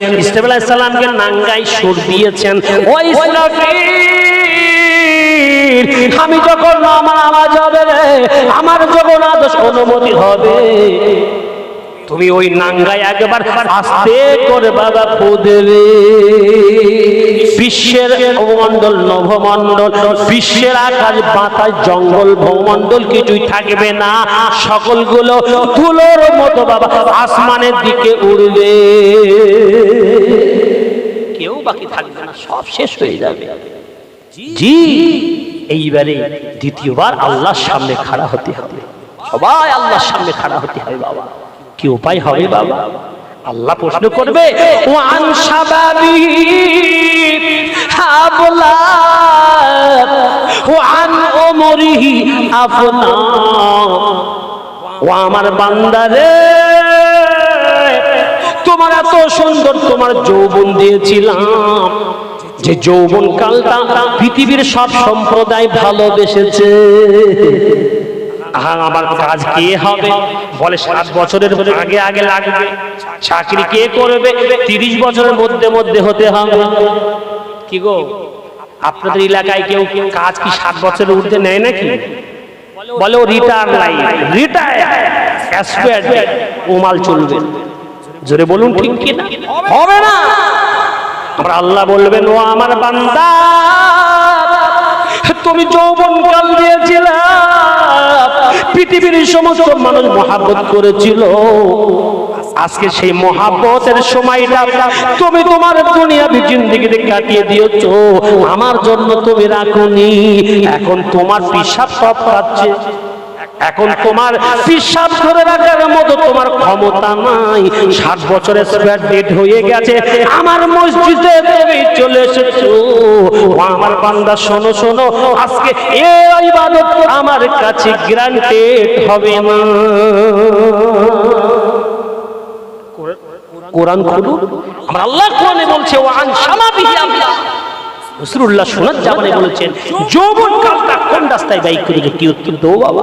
ইসলাম আলাইসাল্লামকে নাঙ্গাই সুর দিয়েছেন। ইসরাফিল, আমি যখন আমার আওয়াজ হবে আমার যখন আদর্শ অনুমতি হবে। তুমি ওই নাঙ্গায় একবার আস্তে করে বাবা ফুদবে বিশ্বের অবমণ্ডল নভমণ্ডল, বিশ্বের আকাশ, বাতাস, জঙ্গল, ভূমণ্ডল কিছুই থাকবে না। সকলগুলো ধুলোর মতো বাবা আসমানের দিকে উড়বে। কেউ বাকি থাকবে না, সব শেষ হয়ে যাবে। জি, এইবারে দ্বিতীয়বার আল্লাহর সামনে খাড়া হতে হবে। সবাই আল্লাহর সামনে খাড়া হতে হবে বাবা। কি উপায় হবে বাবা? আল্লাহ প্রশ্ন করবে ও আমার বান্দারে, তোমার এত সুন্দর তোমার যৌবন দিয়েছিলাম। যে যৌবন কালটা পৃথিবীর সব সম্প্রদায় ভালোবেসেছে। আহা, আমার কাজ কে হবে? বলে সাত বছরের আগে আগে লাগবে। চাকরি কে করবে? তিরিশ বছরের মধ্যে মধ্যে হতে হবে। কি গো? আপনাদের এলাকায় কেউ কাজ কি সাত বছরের উঠতে নেয় নাকি? বলে ও রিটায়ার লাইন রিটায়ার ও মাল চলবে। জোরে বলুন ঠিক কি না? হবে না। আমরা আল্লাহ বলবেন ও আমার বান্দা তুমি যৌবন কাল দিয়েছিল। পৃথিবীর সমস্ত মানুষ মহাব্বত করেছিল। আজকে সেই মহাব্বতের সময়টা তুমি তোমার দুনিয়া জিন্দিগিতে কাটিয়ে দিয়েছ। আমার জন্য তুমি রাখুনি, এখন তোমার পিসাব সব খাচ্ছে এখন তোমার পিসাব ধরে রাখার মতো তোমার ক্ষমতা নাই। ষাট বছরের স্পেয়ার ডেট হয়ে গেছে। আমার মসজিদে তুমি চলে এসেছ। আমার বান্দা, শোনো শোনো। আজকে এই ইবাদত আমার কাছে গ্রান্টেড হবে না। কোরআন খুলুন। আমার আল্লাহ কোরআনে বলছে, ওয়ান সামাবিহি আমলা রসুল্লাহ শোনার জামানে বলেছেন যৌবন কালটা কোন রাস্তায় বাইক করেছে কি উত্তর দেবো বাবা?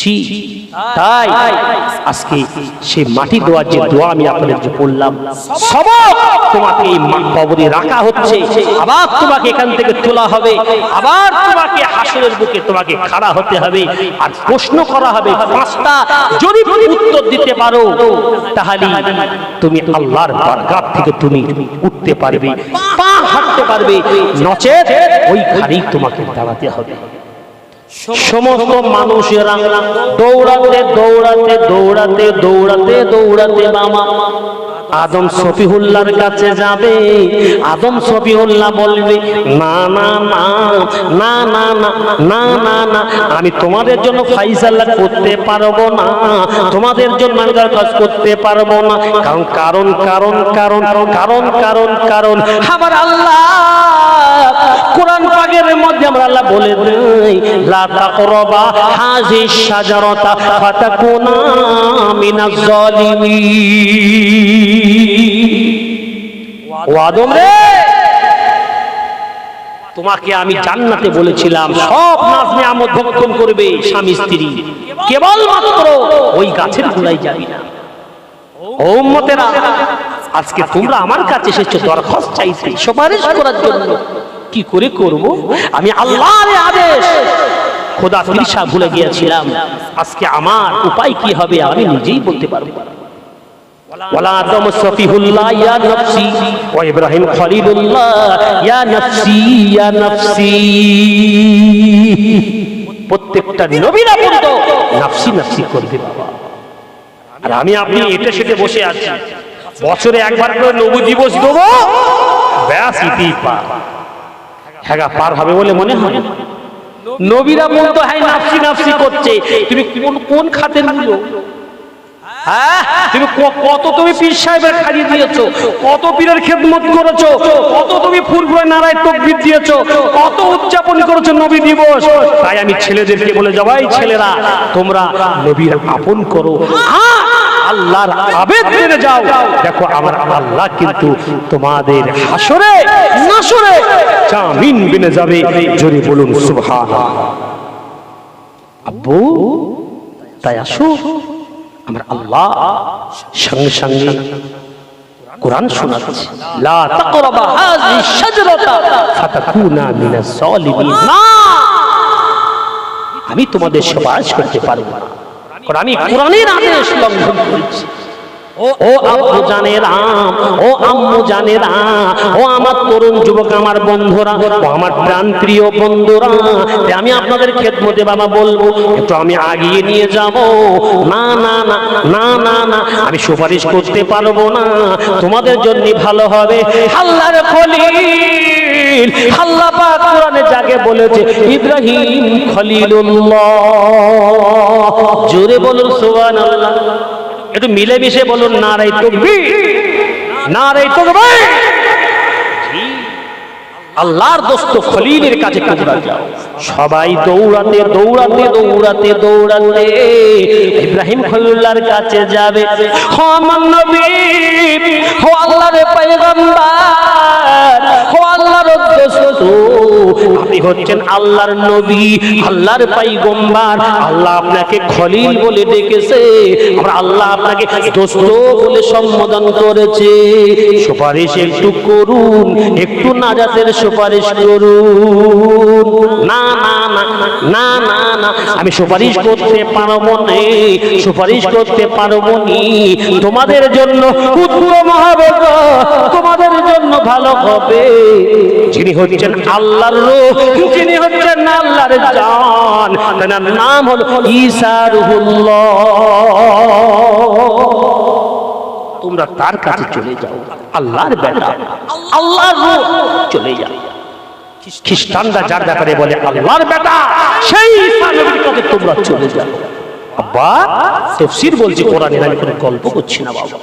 জি তাই আজকে সেই মাটি দেওয়ার যে দোয়া আমি আপনাদের যে বললাম সবক তোমাকে এই কবরে রাখা হচ্ছে। আবার তোমাকে এখান থেকে তোলা হবে। আবার তোমাকে হাসরের বুকে তোমাকে খাড়া হতে হবে। আর প্রশ্ন করা হবে পাঁচটা যদি তুমি উত্তর দিতে পারো তাহলে তুমি আল্লাহর বারগাত থেকে তুমি উঠতে পারবে পা হাঁটতে পারবে। নচেত ওইখানেই তোমাকে দাঁড়াতে হবে। সমস্ত মানুষেরা দৌড়াতে দৌড়াতে দৌড়াতে দৌড়াতে দৌড়াতে মামা আদম সফিহুল্লার কাছে যাবে আদম সফিহুল্লাহ বলবে না না না না না না না না না আমি তোমাদের জন্য ফাইসাল্লা করতে পারব না তোমাদের জন্য আমি কাজ করতে পারব না কারণ কারণ কারণ কারণ কারণ কারণ কারণ আমার আল্লাহ কোরআন পাকের মধ্যে আমরা আল্লাহ বলে দেই, লা তাকরাবা হাজি শাজারাতা ফাতাকুনা মিনাজ জালিমিন ও আদম রে! তোমাকে আমি জান্নাতে বলেছিলাম, সব নাজ নিয়ামত ভক্ষণ করবে স্বামী স্ত্রী। কেবল মাত্র ওই গাছের গোড়ায় যাবি না। ও উম্মতেরা, আজকে তোমরা আমার কাছে এসেছ, দরখাস্ত চাইতে, সুপারিশ করার জন্য। কি করে করব? আমি আল্লাহর আদেশ। খোদা ফিরসা ভুলে গিয়েছিলাম। আজকে আমার উপায় কি হবে আমি নিজেই বলতে পারব। প্রত্যেকটা নবীরা বলতো নফসি নফসি করবে বাবা। আর আমি আপনি এটা সেটে বসে আছি। বছরে একবার করে নবু দিবস দেবো। ব্যাস ইতেই পার হ্যাঁ পার হবে বলে মনে হয়? নবীরা বলতো হ্যাঁ নাফসি নাফসি করছে। তুমি কোন কোন খাতের মূল্য? হ্যাঁ? তুমি কত তুমি পীর সাহেবের খাইয়ে দিয়েছ? কত পীরের খেদমত করেছ? কত তুমি ফুরফুরে নারায় তকবির দিয়েছ? কত উদযাপন করেছ নবী দিবস? তাই আমি ছেলেদেরকে বলে যাবাই, ছেলেরা, তোমরা নবীর আপন করো। হ্যাঁ? আল্লাহর আবেদ মেনে যাও। দেখো, আমার আল্লাহ কিন্তু তোমাদের হাসরে, নাসরে জামিন মেনে যাবে। জোরে বলুন সুবহান আব্বু, তাই আসো। আমার আল্লাহ সঙ্গে সঙ্গে কোরআন শোনাচ্ছে। লা তাকরাবা হাযিহি শাজরাতা ফাতাকুনা মিনাজ জালিমিন না, আমি তোমাদের সুপারিশ করতে পারব না। আমি কোরআনের আদেশ লঙ্ঘন করেছি। ও আব্বু আম ও আম্মু জানের ও আমার তরুণ যুবক আমার বন্ধুরা, ও আমার প্রাণ প্রিয় বন্ধুরা আমি আপনাদের খেদমতে বাবা বলব, একটু আমি আগিয়ে নিয়ে যাব। না না না না না না, আমি সুপারিশ করতে পারব না। তোমাদের জন্য ভালো হবে। আল্লাহর খলিল। আল্লাহ পাক কোরআনে যাকে বলেছে, ইব্রাহিম খলিলুল্লাহ। জোরে বলুন, সুবহানাল্লাহ। একটু বলুন নারাই নারাই আল্লাহর দোস্ত খলিলের কাছে তোমরা যাও। সবাই দৌড়াতে দৌড়াতে দৌড়াতে দৌড়াতে ইব্রাহিম খলিলুল্লাহর কাছে যাবে। হো, আমার নবী, হো, আল্লাহর পয়গম্বর, হো, আল্লাহর দোস্ত আপনি হচ্ছেন আল্লাহর নবী, আল্লাহর পয়গম্বর আল্লাহ আপনাকে খলিল বলে ডেকেছে। আমরা আল্লাহ আপনাকে দোস্ত বলে সম্বোধন করেছে। সুপারিশ একটু করুন, একটু নাজাতের সুপারিশ করুন। না না না না না না, আমি সুপারিশ করতে পারব না, সুপারিশ করতে পারব নি। তোমাদের জন্য উত্তম হবে তোমাদের জন্য ভালো হবে। যিনি হচ্ছেন আল্লাহর নাম হলো ঈসা তোমরা তার কাছে চলে যাও? আল্লাহর বেটা। আল্লাহর চলে যাও। খ্রিস্টানরা যার ব্যাপারে বলে আল্লাহর বেটা, সেই তোমরা চলে যাও। আব্বা, তাফসীর বলছে কোরআনের আমি কোনো গল্প করছি না, বাবা।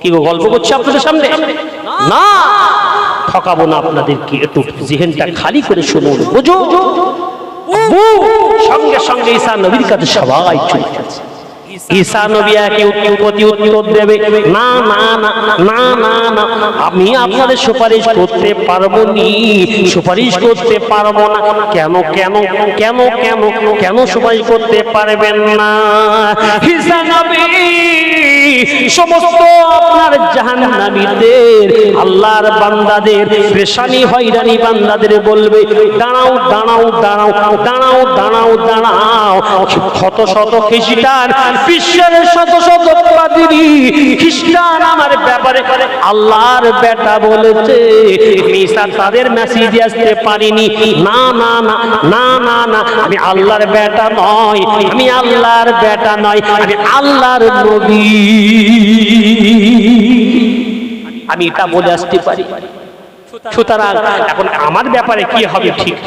কি গল্প করছি আপনাদের সামনে? না। ঠকাবো না আপনাদেরকে একটু জিহেনটা খালি করে শুনুন, বুঝো? সঙ্গে সঙ্গে ঈসা নবীর কাছে সবাই চলে গেছে। ঈসা নবী একে প্রতি উত্তর দেবে, না না না না না না, আমি আপনাদের সুপারিশ করতে পারব নি। সুপারিশ করতে পারব না। কেন কেন কেন কেন কেন সুপারিশ করতে পারবেন না? ঈসা নবী সমস্ত আপনার জাহান্নামীদের, আল্লাহর বান্দাদের, পেশানি, হয়রানি বান্দাদের বলবে, দাঁড়াও দাঁড়াও দাঁড়াও দাঁড়াও দাঁড়াও দাঁড়াও, শত শত খ্রিস্টান, বিশ্বের শত শত পাদিরি খ্রিস্টান আমার ব্যাপারে আল্লাহর বেটা বলেছে মিসা তাদের মেসেজ আসতে পারিনি, না না না না না না, আমি আল্লাহর বেটা নয়, আমি আল্লাহর বেটা নয়, আমি আল্লাহর নবী। আমি এটা বলে আসতে পারি সুতরাং এখন আমার ব্যাপারে কি হবে ঠিক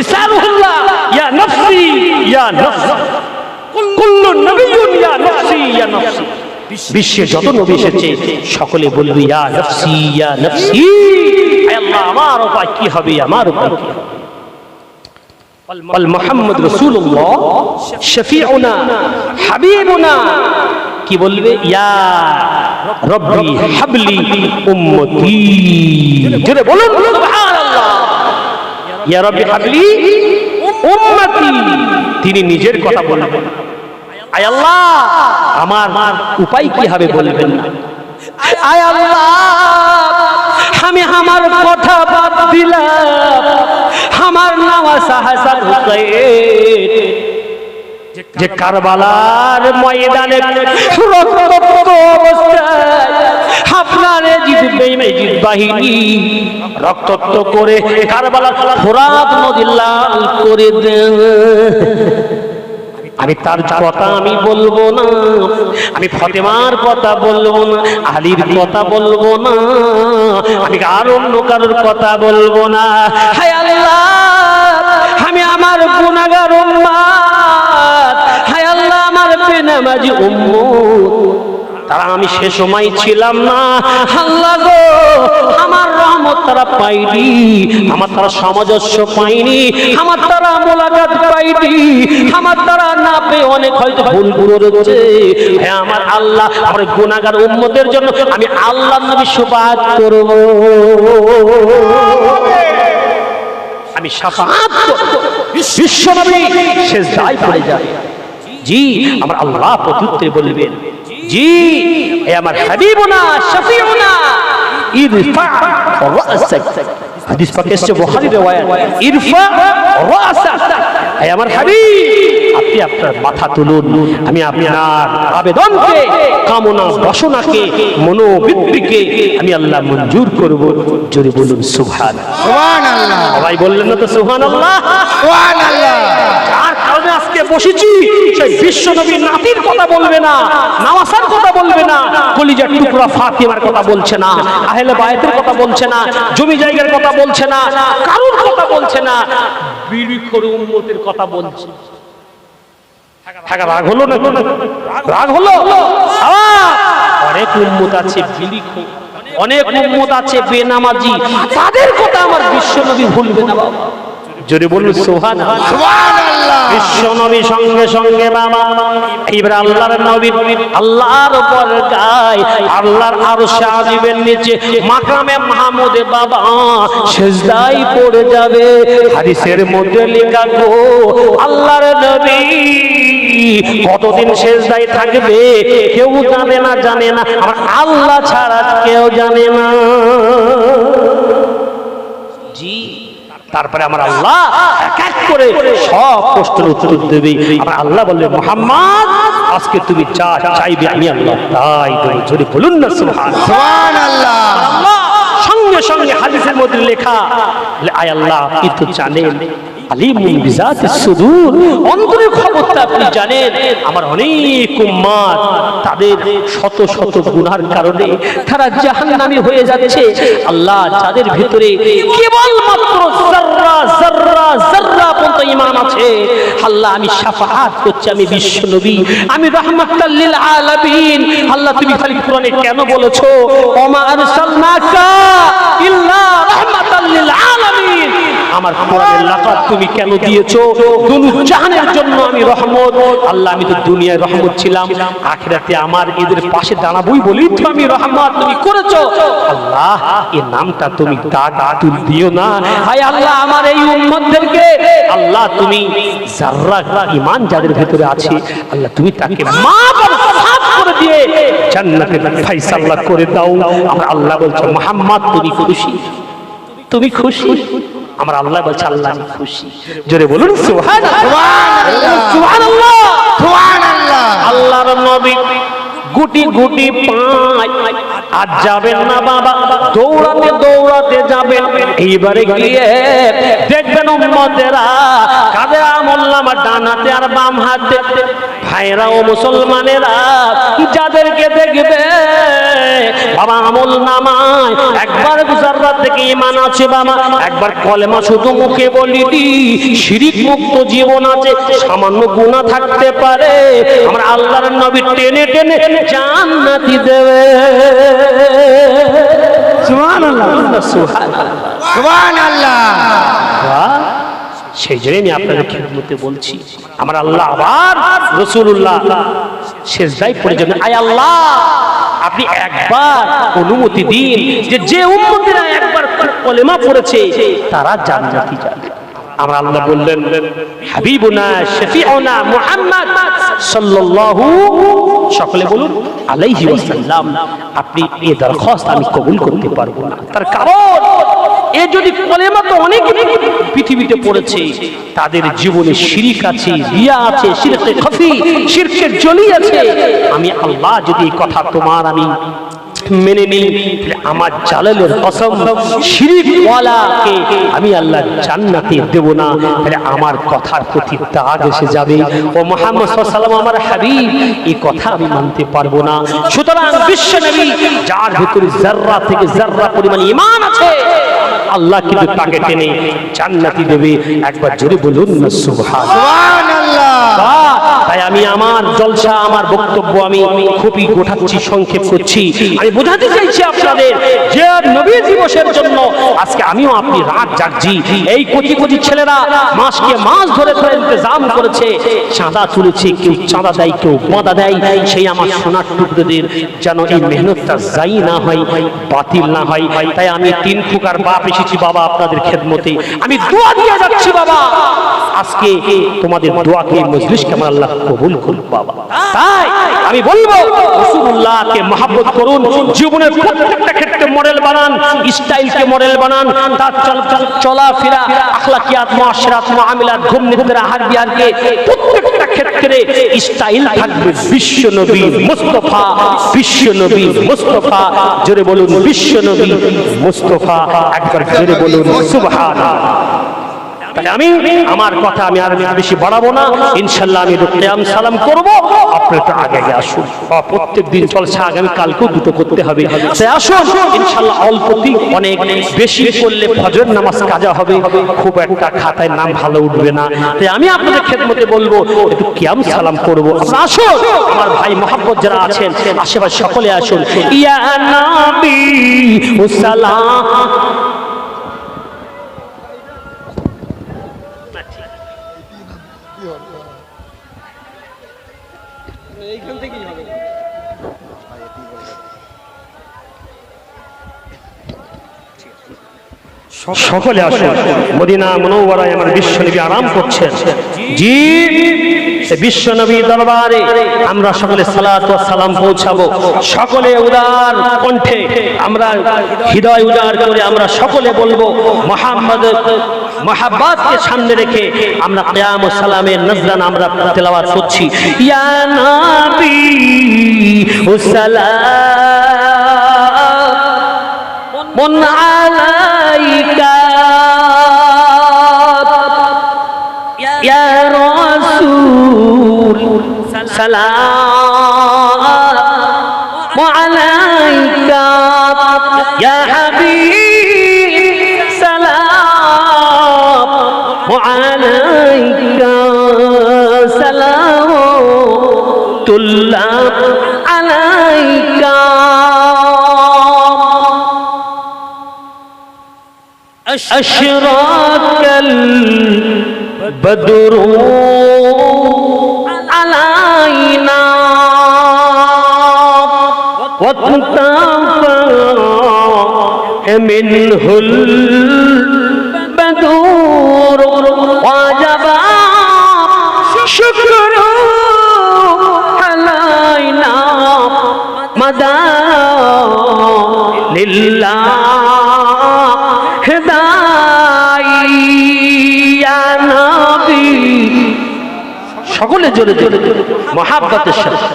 ইসারুল্লাহ ইয়া নফসি ইয়া নফসি কুল্লু নবিয়্যুন ইয়া নফসি ইয়া নফসি বিশ্বে যত নবী এসেছে সকলে বলবে ইয়া নফসি ইয়া নফসি আয় আল্লাহ আমার উপায় কি হবে আমার উপায় কি হবে والمحمد رسول الله شفيعنا حبيبنا কি বলবে? ইয়া রব্বি হাবলি উম্মতি। জোরে বলুন। সুবহানাল্লাহ। ইয়া রব্বি হাবলি উম্মতি। তিনি নিজের কথা বলবেন। আয় আল্লাহ আমার উপায় কি হবে বলবেন না। আয় আল্লাহ আমি আমার কথা বাদ দিলাম। আমার নাম হাসান হুসাইন। যে কারবালার ময়দানে রক্তাক্ত অবস্থায় আপনার বেইমেজিদ বাহিনী রক্তাক্ত করে কারবালার ফোরাত নদী লাল করে আমি তার কথা আমি বলব না, আমি ফতেমার কথা বলব না, আলীর কথা বলব না, আমি আর অন্য কারোর কথা বলব না। হায় আমি আমার আল্লাহ আমার বেনামাজি উম্মত? তারা আমি সে সময় ছিলাম না। আল্লাহ গো, আমার রহমত তারা পাইনি আমার তারা সামঞ্জস্য পাইনি আমার তারা মোলাকাত পাইনি আমার তারা না পেয়ে অনেক হয়তো ভুল করেছে হ্যাঁ আমার আল্লাহ, আমার গুণাগার উম্মতের জন্য আমি আল্লাহ নবী সুপাত করব। আমি সাফাত বিশ্ব নবী দায় পড়ে যাবে জি আমার আল্লাহ প্রত্যুত্তরে বলবেন জি এ আমার হাবিবুনা শফিউনা ইরফা রাসাক হাদিস পাকে এসেছে বুখারী riwayat ইরফা রাসাক হে আমার হাবিব আপনি আপনার মাথা তুলুন আমি আপনার আবেদনকে কামনা বাসনাকে মনোবৃত্তিকে আমি আল্লাহ মঞ্জুর করব। জোরে বলুন সুবহান সুবহানাল্লাহ। সবাই বললেন না তো সুবহানাল্লাহ? সুবহানাল্লাহ। বসেছি, সেই বিশ্ব নবীর নাতির কথা বলবে না নামাসার কথা বলবে না, কলিজার টুকরা ফাতিমার কথা বলছে না, আহলে বায়াতের কথা বলছে না, জমি জায়গার কথা বলছে না, কারুর কথা বলছে না বিড়ি খোর উম্মতের কথা বলছে। রাগ হলো না রাগ হলো? অনেক উম্মত আছে অনেক উম্মত আছে বেনামাজি, তাদের কথা আমার বিশ্ব নবী ভুলবে না বাবা। যদি বলুন সোহান সুবহানাল্লাহ। বিশ্ব নবী সঙ্গে সঙ্গে বাবা এবার আল্লাহর নবী আল্লাহর উপর গায় আল্লাহর আরও সাজিবের নিচে মাকামে মাহমুদে বাবা সেজদাই পড়ে যাবে। হাদিসের মধ্যে লেখা গো আল্লাহর নবী কতদিন সেজদাই থাকবে কেউ জানে না জানে না আমার আল্লাহ ছাড়া কেউ জানে না। জি। তারপরে আমার আল্লাহ এক এক করে সব প্রশ্নের উত্তর দেবে। আমার আল্লাহ বললে মোহাম্মদ আজকে তুমি যা চাইবে আমি আল্লাহ তাই তুমি যদি বলুন না সুবহান সুবহানাল্লাহ। আল্লাহ সঙ্গে সঙ্গে হাদিসের মধ্যে লেখা আয় আল্লাহ কিন্তু জানেন? উম্মাত তাদের শত শত গুনার কারণে তারা আছে, আল্লাহ আমি শাফাআত করছি, আমি বিশ্ব নবী, আমি রাহমাতাল লিল আল্লাহ তুমি খালি কোরআনে কেন বলেছ? আমার কোরআনের লাকাত তুমি কেন দিয়েছ? দুনু জাহানের জন্য আমি রহমত। আল্লাহ, আমি তো দুনিয়ায় রহমত ছিলাম। আখিরাতে আমার এদের পাশে দাঁড়াবই বলি তো আমি রহমত তুমি করেছ। আল্লাহ এই নামটা তুমি দাগ তুল দিও না। হায় আল্লাহ, আমার এই উম্মতদেরকে। আল্লাহ, তুমি যাররা ঈমান যাদের ভেতরে আছে, আল্লাহ, তুমি তাকে আর করে দাও। আল্লাহ বলছে, মোহাম্মদ, তুমি খুশি? তুমি খুশি। আমার আল্লাহ বলছে আল্লাহ আমি খুশি। জোরে বলুন আল্লাহর নবী গুটি গুটি পায়। আর যাবেন না বাবা দৌড়াতে দৌড়াতে যাবেন। এইবারে গিয়ে দেখবেন উম্মতেরা কাদের আমল নামা ডান হাতে আর বাম হাত। হাতে ভাইরা ও মুসলমানেরা যাদেরকে দেখবে বাবা আমল নামায়। একবার গুজাররা থেকে ইমান আছে বাবা। একবার কলেমা শুধু মুখে বলি দি শিরিক মুক্ত জীবন আছে। সামান্য গুণা থাকতে পারে। আমরা আল্লাহর নবী টেনে টেনে জান্নাতি দেবে। সুবহানাল্লাহ। সুবহানাল্লাহ। সুবহানাল্লাহ সেই জন্য আমি আপনাদের খেদমতে বলছি আমার আল্লাহ আবার রসুল্লাহ শেষদাই পড়ে যাবেন। আয় আল্লাহ, আপনি একবার অনুমতি দিন যে যে উম্মতিরা একবার কলেমা পড়েছে, তারা জান্নাতি যাবে আমার আল্লাহ বললেন, হাবিবুনা শফিউনা মুহাম্মদ সাল্লাল্লাহু, সকলে বলুন, আলাইহি ওয়াসাল্লাম, আপনি এই দরখাস্ত আমি কবুল করতে পারব না। তার কারণ এ যদি কলেমা তো অনেক পৃথিবীতে পড়েছে, তাদের জীবনে শিরিক আছে, রিয়া আছে, শিরকে খফি, শিরকের জলি আছে। আমি আল্লাহ যদি কথা তোমার আমি মেনে নিই আমার জালালের কসম শিরিক ওয়ালাকে আমি আল্লাহ জান্নাতে দেব না। তাহলে আমার কথার প্রতি দাগ এসে যাবে। ও মোহাম্মদ সাল্লাম আমার হাবিব, এই কথা আমি মানতে পারব না। সুতরাং বিশ্ব নবী, যার ভিতরে জাররা থেকে জাররা পরিমাণ ঈমান আছে আল্লাহ কিন্তু তাকে টেনে জান্নাতি দেবে। একবার জোরে বলুন না সুবহান তাই আমি আমার জলসা, আমার বক্তব্য আমি খুবই গোঠাচ্ছি, সংক্ষেপ করছি। আমি বোঝাতে চাইছি আপনাদের যে নবী দিবসের জন্য আজকে আমিও আপনি রাত জাগছি। এই কচি কচি ছেলেরা মাসকে মাস ধরে ধরে ইন্তজাম করেছে, চাঁদা তুলেছে, কেউ চাঁদা দেয়, কেউ বাঁধা দেয়। সেই আমার সোনার টুকরোদের যেন এই মেহনতটা যাই না হয়, বাতিল না হয়। তাই আমি তিন ফুকার বাপ এসেছি বাবা আপনাদের খেদমতে। আমি দোয়া দিয়ে যাচ্ছি বাবা। আজকে তোমাদের দোয়াকে মজলিসকে আমার আল্লাহ কবুল করুন, বাবা। তাই আমি বলব রসুল্লাহকে মহাব্বত করুন, জীবনের প্রত্যেকটা ক্ষেত্রে মডেল বানান, স্টাইলকে মডেল বানান, তার চল চলাফেরা, আখলাকিয়াত মুআশরাত মুআমিলাত ঘুম নিদ্রা আহার বিহারকে প্রত্যেকটা ক্ষেত্রে স্টাইল থাকবে। বিশ্ব নবী মুস্তফা বিশ্ব নবী মুস্তফা, জোরে বলুন বিশ্ব নবী মুস্তফা, একবার জোরে বলুন, সুবহানাল্লাহ। তাই আমি, আমার কথা আমি আর বেশি বাড়াবো না। ইনশাল্লাহ আমি সালাম আপনি একটু আগে আসুন। প্রত্যেক দিন চলছে, আগামী কালকেও দুটো করতে হবে। তাই আসুন। ইনশাল্লাহ অল্পতি অনেক বেশি করলে ফজর নামাজ কাজা হবে। খুব একটা খাতায় নাম ভালো উঠবে না। তাই আমি আপনাদের খেদমতে বলব, একটু কিয়াম সালাম করব। আপনারা আসুন। আমার ভাই মোহাম্মদ যারা আছেন, আশেপাশে সকলে আসুন। ইয়া নাবি, ও সালাম। সকলে আসুন। মদিনা মনোবরায় আমার বিশ্বনবী আরাম করছেন। জি বিশ্বনবী দরবারে আমরা সকলে সালাত ও সালাম পৌঁছাবো। সকলে উদার কণ্ঠে আমরা হৃদয় উদার করে আমরা সকলে বলব মোহাম্মদ মহাব্বাতকে সামনে রেখে আমরা কিয়াম ও সালামের নজরান আমরা তেলাওয়াত করছি। ইয়া নবী ও সালাম। سلام عليك يا حبيب سلام عليك سلام الله عليك أشراك البدر واتفى منه البدور وجب شكر علينا مدى لله هداي يا نبي সকলে জোরে জোরে মহাব্বতের সাথে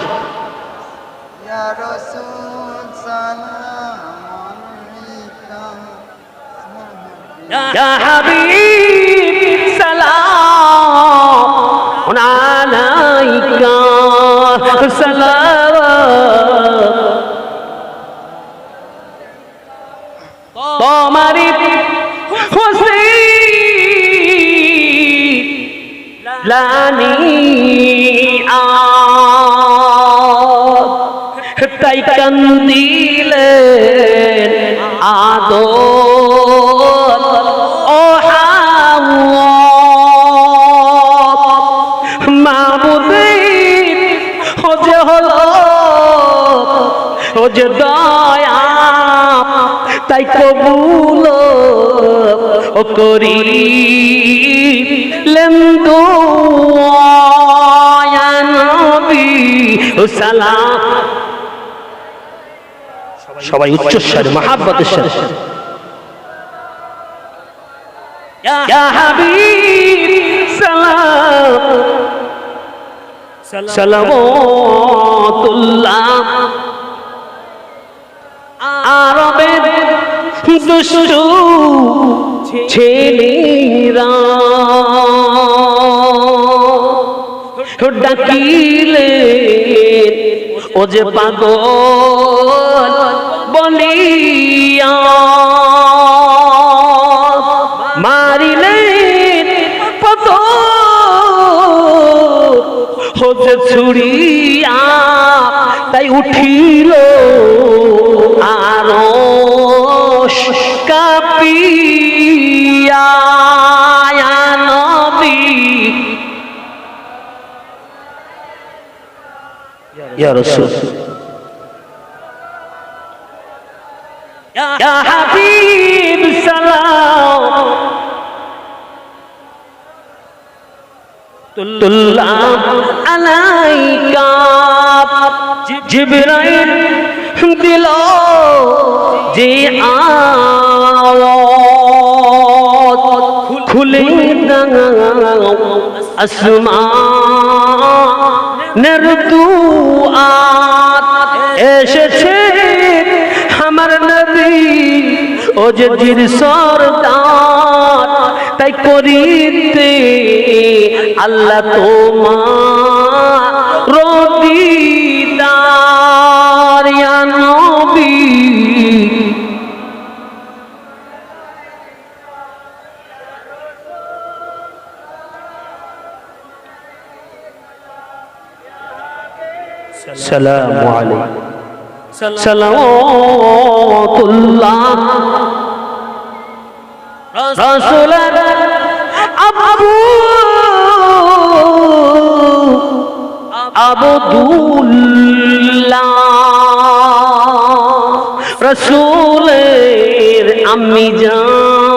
يا حبيب যে হলো ও যে দয়া, তাই কবুল ও করি লেন্দু সালাম। সবাই উচ্চস্বরে মহাব্বতের সাথে সালাম। সালামতুল্লাহ। আরবের দুষ্টু ছেলেরা ডাকিলে ও যে পাগল বলিয়া ইয়া রাসূল। ইয়া হাবিব সালাম। দিল যে দাও আসমানের আত এসেছে আমার নবী। ও যে জির সরদার তাই করিতে আল্লাহ তোমার সালামু রাসূলের আবু আবদুল্লাহ। রাসূলের আম্মি জান। মা